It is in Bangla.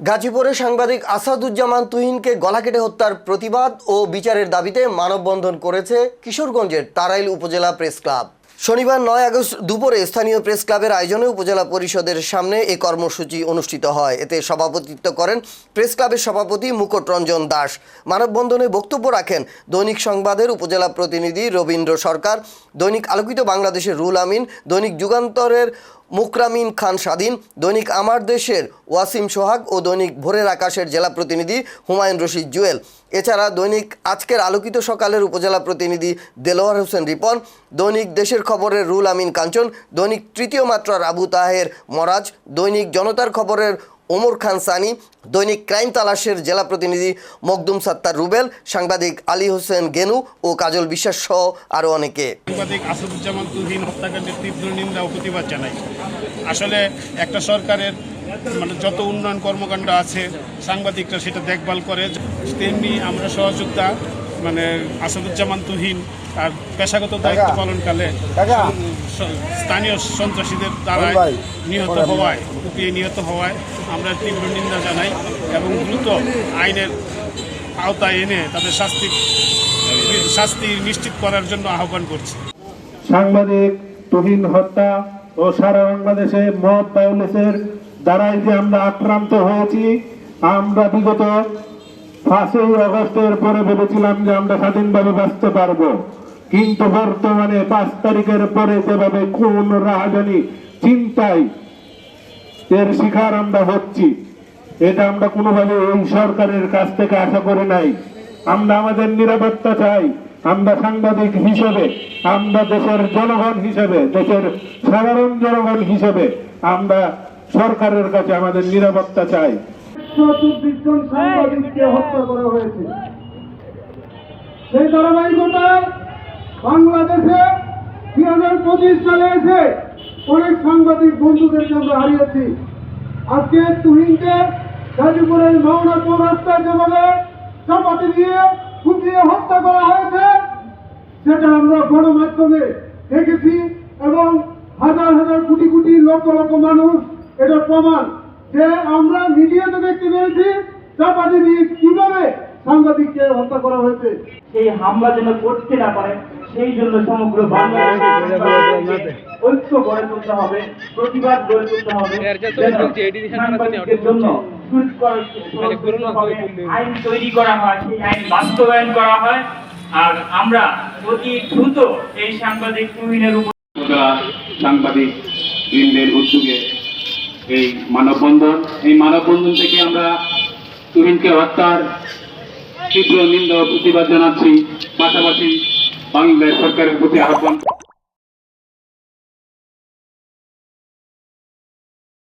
গাজীপুরে সাংবাদিক আসাদুজ্জামান তুহিনকে গলা কেটে হত্যার প্রতিবাদ ও বিচারের দাবিতে মানববন্ধন করেছে কিশোরগঞ্জের তারাইল উপজেলা প্রেস ক্লাব। শনিবার নয় আগস্ট দুপুরে স্থানীয় প্রেস ক্লাবের আয়োজনে উপজেলা পরিষদের সামনে এই কর্মসূচি অনুষ্ঠিত হয়। এতে সভাপতিত্ব করেন প্রেস ক্লাবের সভাপতি মুকুট রঞ্জন দাস। মানববন্ধনে বক্তব্য রাখেন দৈনিক সংবাদের উপজেলা প্রতিনিধি রবীন্দ্র সরকার, দৈনিক আলোকিত বাংলাদেশের রুল আমিন, দৈনিক যুগান্তরের মুকরামিন খান স্বাধীন, দৈনিক আমার দেশের ওয়াসিম সোহাগ ও দৈনিক ভোরের আকাশের জেলা প্রতিনিধি হুমায়ুন রশিদ জুয়েল। এছাড়া দৈনিক আজকের আলোকিত সকালের উপজেলা প্রতিনিধি দেলোয়ার হোসেন রিপন, দৈনিক দেশের খবরের রুল আমিন কাঞ্চন, দৈনিক তৃতীয় মাত্রার আবু তাহের মরাজ, দৈনিক জনতার খবরের ওমর খান সানি দৈনিক ক্রাইম তালাশের জেলা প্রতিনিধি মকদুম সাত্তার রুবেল সাংবাদিক আলী হোসেন গেনু ও কাজল বিশ্বাস সহ আরও অনেকে। সাংবাদিক আসাদুজ্জামান তুহিন হত্যাকাণ্ডের তীব্র নিন্দা ও প্রতিবাদ জানাই আসলে একটা সরকারের মানে যত উন্নয়ন কর্মকাণ্ড আছে সাংবাদিকরা সেটা দেখভাল করে। তেমনি আমরা সহযোগিতা মানে আসাদুজ্জামান তুহিন তার পেশাগত দায়িত্ব পালনকালে স্থানীয় সন্ত্রাসীদের দ্বারা নিহত হওয়ায় কুপিয়ে নিহত হওয়ায় আমরা তীব্র নিন্দা জানাই এবং দ্রুত আইনের আওতায় এনে তাদের শাস্তি শাস্তি নিশ্চিত করার জন্য আহ্বান করছি। সাংবাদিক তুহিন হত্যা ও সারা বাংলাদেশে মদ ভায়োলেন্সের দ্বারাই যে আমরা আক্রান্ত হয়েছি আমরা বিগত পাঁচই আগস্টের পরে ভেবেছিলাম যে আমরা স্বাধীনভাবে বাঁচতে পারব। কিন্তু বর্তমানে পাঁচ তারিখের পরে যেভাবে কোন রাহাজানি চিন্তায় এর শিকার আমরা হচ্ছি, এটা আমরা কোনোভাবে এই সরকারের কাছ থেকে আশা করি নাই। আমরা আমাদের নিরাপত্তা চাই, আমরা সাংবাদিক হিসেবে, আমরা দেশের জনগণ হিসেবে, দেশের সাধারণ জনগণ হিসেবে আমরা সরকারের কাছে আমাদের নিরাপত্তা চাই। চব্বিশ সাংবাদিককে হত্যা করা হয়েছে। সেই ধারাবাহিকতায় বাংলাদেশে দুই হাজার পঁচিশ সালে এসে অনেক সাংবাদিক বন্ধুদেরকে আমরা হারিয়েছি। আজকে তুহিনকে গাজীপুরের মাওনা চৌরাস্তায় যেভাবে চাপাতি দিয়ে কুপিয়ে হত্যা করা হয়েছে, সেটা আমরা গণমাধ্যমে দেখেছি এবং হাজার হাজার কোটি কোটি লক্ষ লক্ষ মানুষ এটা প্রমাণ যে আমরা মিডিয়াতে দেখতে পেরেছি চাপাতি দিয়ে কীভাবে সাংবাদিককে হত্যা করা হয়েছে। সেই হামলা যেন করতে না পারে সেই জন্য সমগ্র বাংলাদেশে ঐক্য গড়ে তুলতে হবে। প্রতিবাদ গড়ে তুলতে হবে। সাংবাদিকদের জন্য আইন তৈরি করা হয় সেই আইন বাস্তবায়ন করা হয়। আর আমরা অতি দ্রুত এই সাংবাদিক তুহিনের উপর সাংবাদিক বৃন্দের উদ্যোগে এই মানববন্ধন এই মানববন্ধন থেকে আমরা তুহিনকে হত্যার তীব্র নিন্দা প্রতিবাদ জানাচ্ছি। পাশাপাশি বাংলাদেশ সরকারের প্রতি আহ্বান